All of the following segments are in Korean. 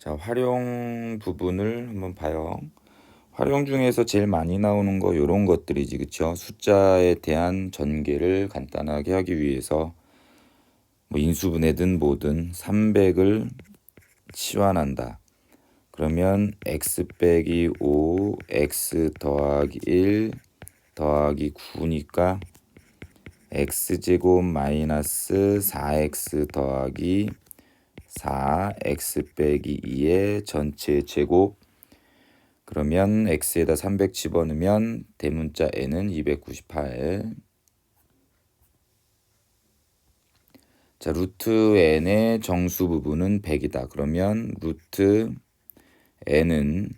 자, 활용 부분을 한번 봐요. 활용 중에서 제일 많이 나오는 거 요런 것들이지, 그쵸? 숫자에 대한 전개를 간단하게 하기 위해서 뭐 인수분해든 뭐든 300을 치환한다. 그러면 x 빼기 5, x 더하기 1 더하기 9니까 x제곱 마이너스 4x 더하기 4x 빼기 2의 전체 제곱 그러면 x에다 300 집어넣으면 대문자 n은 298 자, 루트 n의 정수 부분은 100이다. 그러면 루트 n은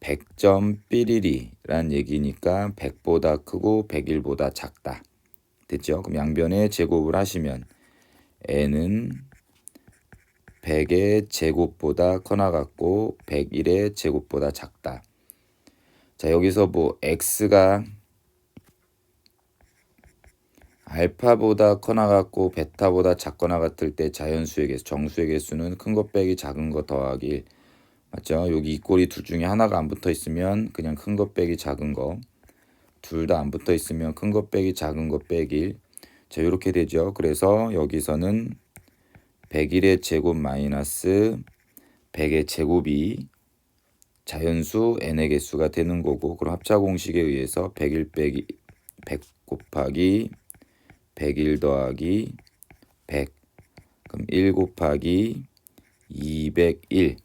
100점 삐리리란 얘기니까 100보다 크고 101보다 작다. 됐죠? 그럼 양변에 제곱을 하시면 n은 100의 제곱보다 커나 같고 101의 제곱보다 작다. 자, 여기서 뭐 x가 알파보다 커나 같고 베타보다 작거나 같을 때 자연수의 개수, 정수의 개수는 큰 것 빼기 작은 거 더하기 1. 맞죠? 여기 이 꼴이 둘 중에 하나가 안 붙어 있으면 그냥 큰 것 빼기 작은 거. 둘 다 안 붙어 있으면 큰 것 빼기 작은 거 빼기 1. 자, 이렇게 되죠. 그래서 여기서는 101의 제곱 마이너스 100의 제곱이 자연수 n의 개수가 되는 거고 그럼 합차 공식에 의해서 101 빼기 100 곱하기 101 더하기 100 그럼 1 곱하기 201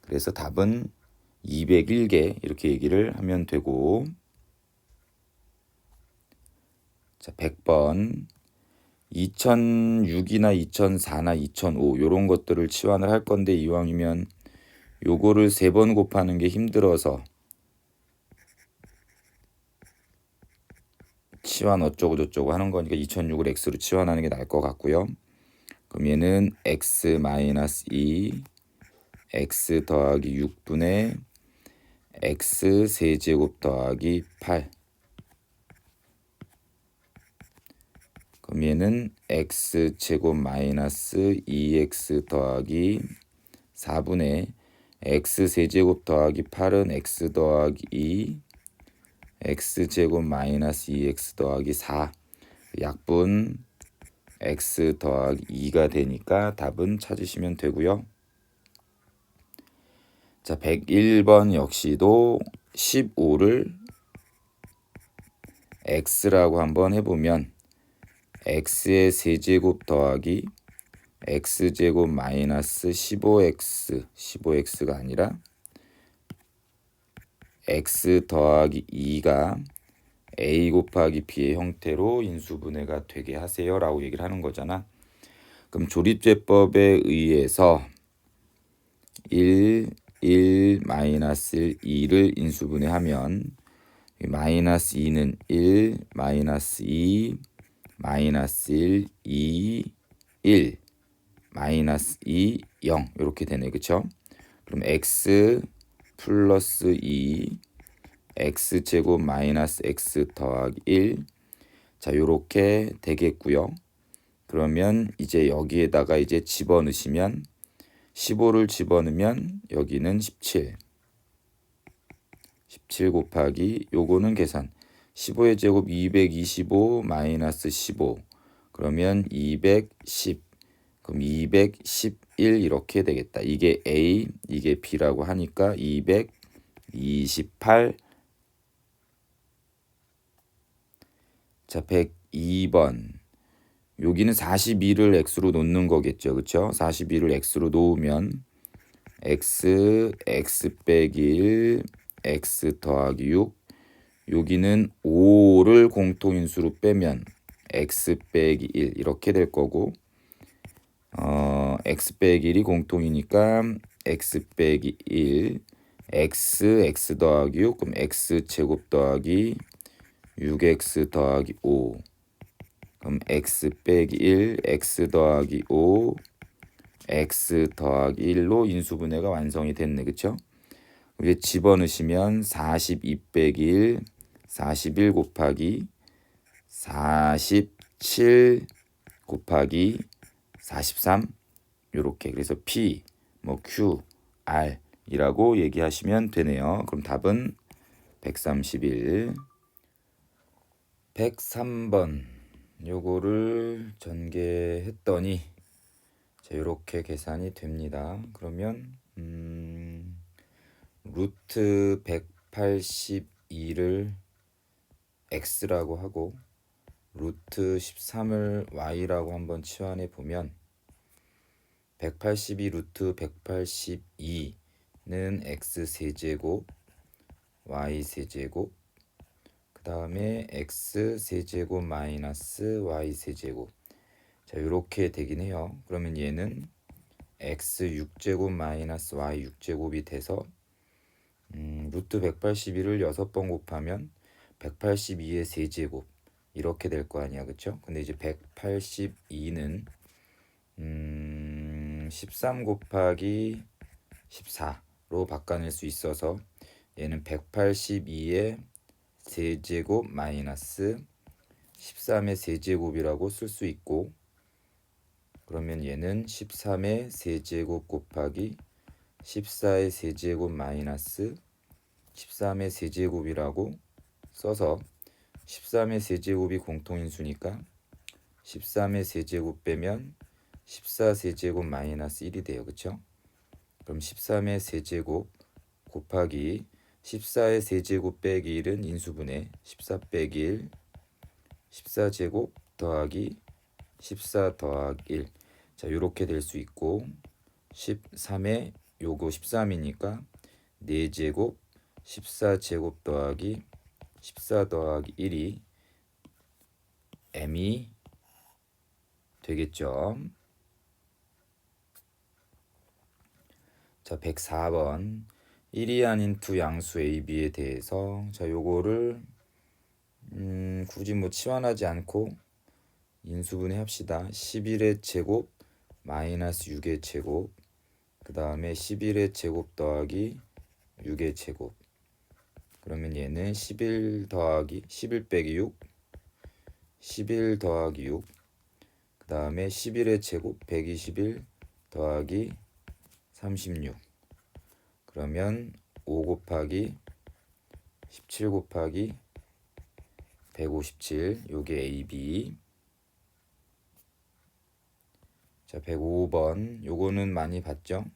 그래서 답은 201개 이렇게 얘기를 하면 되고 자 100번 2006이나 2004나 2005 요런 것들을 치환을 할 건데 이왕이면 요거를 세 번 곱하는 게 힘들어서 치환 어쩌고 저쩌고 하는 거니까 2006을 x로 치환하는 게 나을 것 같고요. 그럼 얘는 x 마이너스 2 x 더하기 6분의 x 세제곱 더하기 8 그럼 얘는 x 제곱 마이너스 2x 더하기 4분의 x 세제곱 더하기 8은 x 더하기 2 x 제곱 마이너스 2x 더하기 4 약분 x 더하기 2가 되니까 답은 찾으시면 되고요. 자, 101번 역시도 15를 x라고 한번 해보면 x의 세제곱 더하기 x제곱 마이너스 15x 15x가 아니라 x 더하기 2가 a 곱하기 b의 형태로 인수분해가 되게 하세요 라고 얘기를 하는 거잖아. 그럼 조립제법에 의해서 1, 1, 마이너스 1, 2를 인수분해하면 마이너스 2는 1, 마이너스 2, 마이너스 1, 2, 1, 마이너스 2, 0 이렇게 되네 그쵸? 그럼 x 플러스 2 x 제곱 마이너스 x 더하기 1 자, 요렇게 되겠고요. 그러면 이제 여기에다가 이제 집어넣으시면 15를 집어넣으면 여기는 17. 17 곱하기 요거는 계산. 15의 제곱 225 마이너스 15. 그러면 210. 그럼 211 이렇게 되겠다. 이게 A, 이게 B라고 하니까 228 자, 102번. 여기는 42를 x로 놓는 거겠죠. 그렇죠? 42를 x로 놓으면 x x 빼기 1 x 더하기 6 여기는 5를 공통인수로 빼면 x 빼기 1 이렇게 될 거고 어, x 빼기 1이 공통이니까 x 빼기 1 x x 더하기 6 그럼 x 제곱 더하기 6x 더하기 5 그럼 x 빼기 1 x 더하기 5 x 더하기 1로 인수분해가 완성이 됐네 그쵸? 이제 집어넣으시면 42 빼기 1 41 곱하기 47 곱하기 43 요렇게 그래서 P 뭐 Q R이라고 얘기하시면 되네요. 그럼 답은 131. 103번 요거를 전개했더니 자, 이렇게 계산이 됩니다. 그러면 음, 루트 182를 x라고 하고 루트 13을 y라고 한번 치환해 보면 182 루트 182는 x 세제곱 y 세제곱 그 다음에 x 세제곱 마이너스 y 세제곱 자 이렇게 되긴 해요. 그러면 얘는 x 6제곱 마이너스 y 6제곱이 돼서 음, 루트 181을 6번 곱하면 182의 세제곱. 이렇게 될 거 아니야 그쵸? 근데 이제 182는 음, 13 곱하기 14로 바꿔낼 수 있어서 얘는 182의 세제곱 마이너스 13의 세제곱이라고 쓸 수 있고 그러면 얘는 13의 세제곱 곱하기 14의 세제곱 마이너스 13의 세제곱이라고 써서 13의 세제곱이 공통인수니까 13의 세제곱 빼면 14세제곱 마이너스 1이 돼요. 그쵸? 그럼 13의 세제곱 곱하기 14의 세제곱 빼기 1은 인수분해 14 빼기 1 14제곱 더하기 14 더하기 1 자, 요렇게 될 수 있고 13에 요거 13이니까 4제곱 14제곱 더하기 14 더하기 1이 m이 되겠죠. 자, 104번 1이 아닌 두 양수 a, b에 대해서 자, 요거를 음, 굳이 뭐 치환하지 않고 인수분해 합시다. 11의 제곱 마이너스 6의 제곱 그 다음에 11의 제곱 더하기 6의 제곱 그러면 얘는 11 더하기 11 빼기 6 11 더하기 6 그 다음에 11의 제곱 121 더하기 36 그러면 5 곱하기 17 곱하기 157 요게 AB 자 105번. 요거는 많이 봤죠?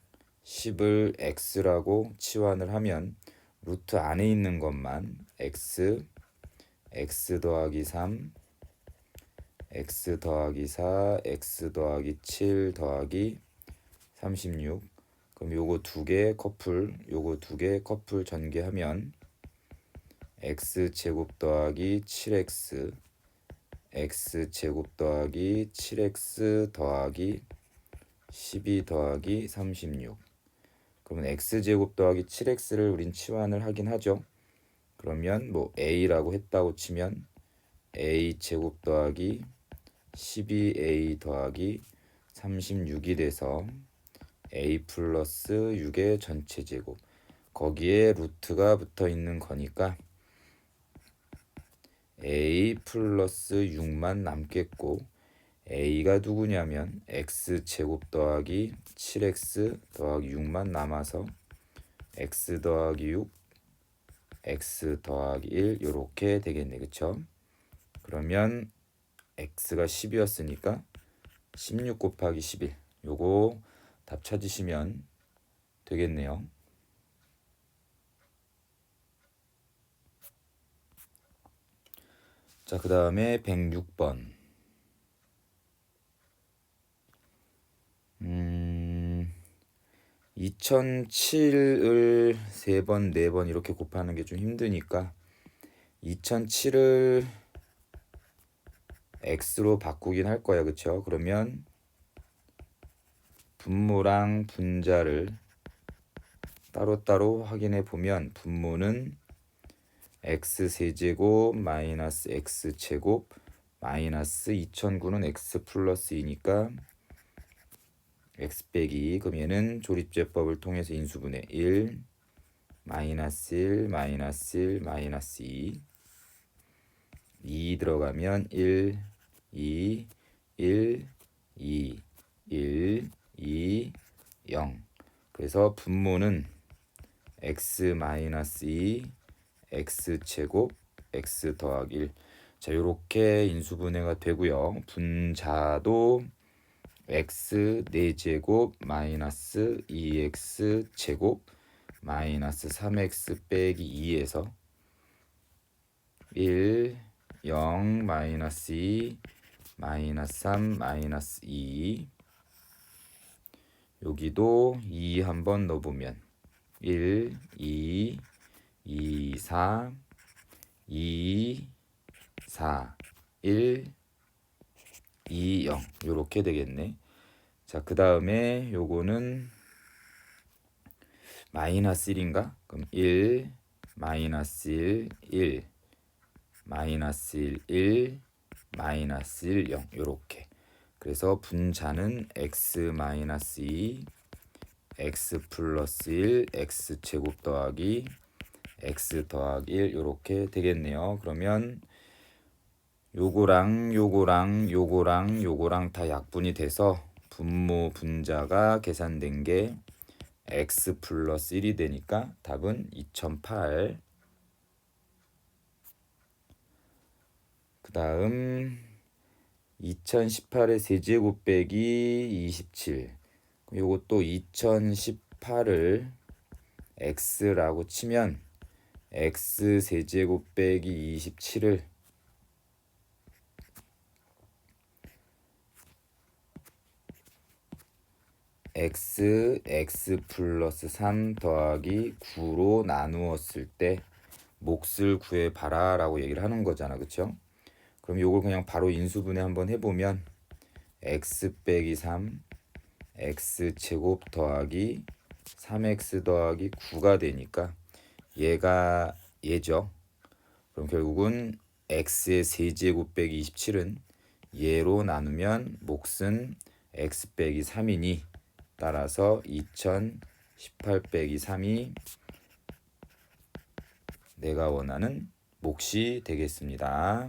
10을 x라고 치환을 하면 루트 안에 있는 것만 x x 더하기 3 x 더하기 4 x 더하기 7 더하기 36 그럼 요거 두 개 커플 요거 두 개 커플 전개하면 x 제곱 더하기 7x x 제곱 더하기 7x 더하기 12 더하기 36 그러면 x제곱 더하기 7x를 우린 치환을 하긴 하죠. 그러면 뭐 a라고 했다고 치면 a 제곱 더하기 12a 더하기 36이 돼서 a 플러스 6의 전체 제곱 거기에 루트가 붙어 있는 거니까 a 플러스 6만 남겠고 a가 누구냐면 x 제곱 더하기 7x 더하기 6만 남아서 x 더하기 6 x 더하기 1 이렇게 되겠네. 그쵸? 그러면 x가 10이었으니까 16 곱하기 11 요거 답 찾으시면 되겠네요. 자그 다음에 106번 음, 2007을 세 번, 네번 이렇게 곱하는 게 좀 힘드니까 2007을 x로 바꾸긴 할 거야. 그쵸? 그러면 분모랑 분자를 따로따로 확인해 보면 분모는 x 세제곱 마이너스 x 제곱 마이너스 2009는 x 플러스 2니까 x 빼기 그럼 얘는 조립제법을 통해서 인수분해 1 마이너스 1 마이너스 1 마이너스 2 2 들어가면 1 2 1 2 1 2 0 그럼 그래서 분모는 x 마이너스 2 x 제곱 x 더하기 1. 자, 요렇게 인수분해가 되고요. 분자도 x 4제곱 마이너스 2x 제곱 마이너스 3x 빼기 2에서 1, 0, 마이너스 2, 마이너스 3, 마이너스 2 여기도 2 한번 넣어보면 1, 2, 2, 4, 2, 4, 1, 2, 0 요렇게 되겠네. 자, 그 다음에 요거는 마이너스 1인가? 그럼 1, 마이너스 1, 1, 마이너스 1, 1, 마이너스 1, 0 요렇게. 그래서 분자는 x 마이너스 2, x 플러스 1, x 제곱 더하기 x 더하기 1 요렇게 되겠네요. 그러면 요거랑 요거랑 요거랑 요거랑 다 약분이 돼서 분모 분자가 계산된 게 x 플러스 1이 되니까 답은 2008. 그 다음 2018의 세제곱 빼기 27. 요것도 2018을 x라고 치면 x 세제곱 빼기 27을 x x 플러스 3 더하기 9로 나누었을 때 몫을 구해봐라 라고 얘기를 하는 거잖아. 그쵸? 그럼 요걸 그냥 바로 인수분해 한번 해보면 x 빼기 3 x 제곱 더하기 3x 더하기 9가 되니까 얘가 얘죠. 그럼 결국은 x의 세제곱 빼기 27은 얘로 나누면 몫은 x 빼기 3이니 따라서 2018 빼기 3이 내가 원하는 몫이 되겠습니다.